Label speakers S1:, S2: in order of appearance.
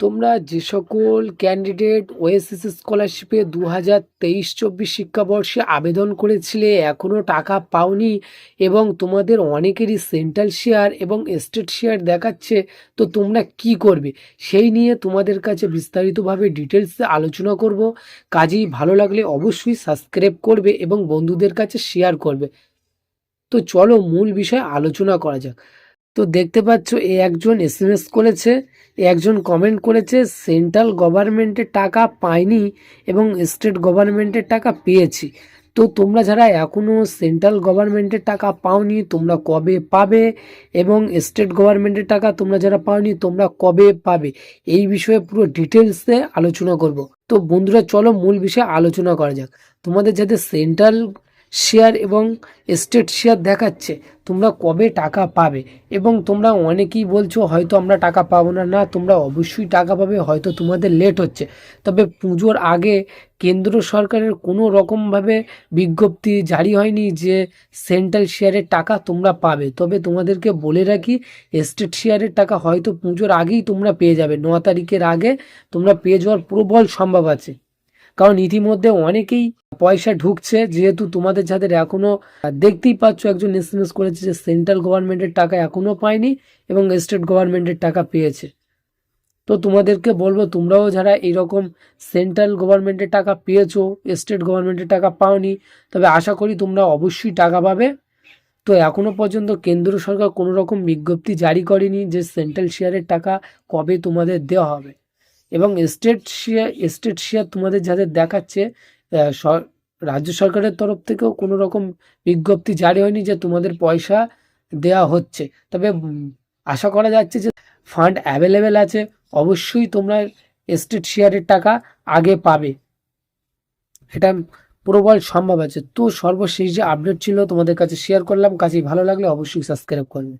S1: তোমরা যে সকল ক্যান্ডিডেট ওএসএস স্কলারশিপে দু হাজার তেইশ চব্বিশ শিক্ষাবর্ষে আবেদন করেছিলে এখনও টাকা পাওনি এবং তোমাদের অনেকেরই সেন্ট্রাল শেয়ার এবং স্টেট শেয়ার দেখাচ্ছে, তো তোমরা কি করবে? সেই নিয়ে তোমাদের কাছে বিস্তারিতভাবে ডিটেলসে আলোচনা করব। কাজেই ভালো লাগলে অবশ্যই সাবস্ক্রাইব করবে এবং বন্ধুদের কাছে শেয়ার করবে। তো চলো মূল বিষয়ে আলোচনা করা যাক। তো দেখতে পাচ্ছ এ একজন এস এম এস করেছে একজন কমেন্ট করেছে সেন্ট্রাল গভর্নমেন্টের টাকা পাইনি এবং স্টেট গভর্নমেন্টের টাকা পেয়েছি। তো তোমরা যারা এখনও সেন্ট্রাল গভর্নমেন্টের টাকা পাওনি, তোমরা কবে পাবে এবং স্টেট গভর্নমেন্টের টাকা তোমরা যারা পাওনি, তোমরা কবে পাবে? এই বিষয়ে পুরো ডিটেলসে আলোচনা করব। তো বন্ধুরা, চলো মূল বিষয়ে আলোচনা করা যাক। তোমাদের যাদের সেন্ট্রাল শেয়ার এবং স্টেট শেয়ার দেখাচ্ছে, তোমরা কবে টাকা পাবে? এবং তোমরা অনেকেই বলছো, হয়তো আমরা টাকা পাবো না। না, তোমরা অবশ্যই টাকা পাবে, হয়তো তোমাদের লেট হচ্ছে। তবে পুজোর আগে কেন্দ্র সরকারের কোনো রকমভাবে বিজ্ঞপ্তি জারি হয়নি যে সেন্ট্রাল শেয়ারের টাকা তোমরা পাবে। তবে তোমাদেরকে বলে রাখি, স্টেট শেয়ারের টাকা হয়তো পুজোর আগেই তোমরা পেয়ে যাবে। ন তারিখের আগে তোমরা পেয়ে যাওয়ার প্রবল সম্ভব আছে। কারণ ইতিমধ্যে অনেকেই পয়সা ঢুকছে, যেহেতু তোমাদের যাদের এখনও দেখতেই পাচ্ছ একজন এস এম এস করেছে যে সেন্ট্রাল গভর্নমেন্টের টাকা এখনও পায়নি এবং স্টেট গভর্নমেন্টের টাকা পেয়েছে। তো তোমাদেরকে বলব, তোমরাও যারা এরকম সেন্ট্রাল গভর্নমেন্টের টাকা পেয়েছ, স্টেট গভর্নমেন্টের টাকা পাওনি, তবে আশা করি তোমরা অবশ্যই টাকা পাবে। তো এখনও পর্যন্ত কেন্দ্র সরকার কোনো রকম বিজ্ঞপ্তি জারি করেনি যে সেন্ট্রাল শেয়ারের টাকা কবে তোমাদের দেওয়া হবে। এবং স্টেট শেয়ার স্টেট শেয়ার তোমাদের যাদের দেখাচ্ছে রাজ্য সরকারের তরফ থেকেও কোনো রকম বিজ্ঞপ্তি জারি হয়নি যে তোমাদের পয়সা দেওয়া হচ্ছে। তবে আশা করা যাচ্ছে যে ফান্ড অ্যাভেলেবেল আছে, অবশ্যই তোমরা স্টেট শেয়ারের টাকা আগে পাবে। এটা প্রবল সম্ভব আছে। তো সর্বশেষ যে আপডেট ছিল তোমাদের কাছে শেয়ার করলাম। কাজেই ভালো লাগলে অবশ্যই সাবস্ক্রাইব করবে।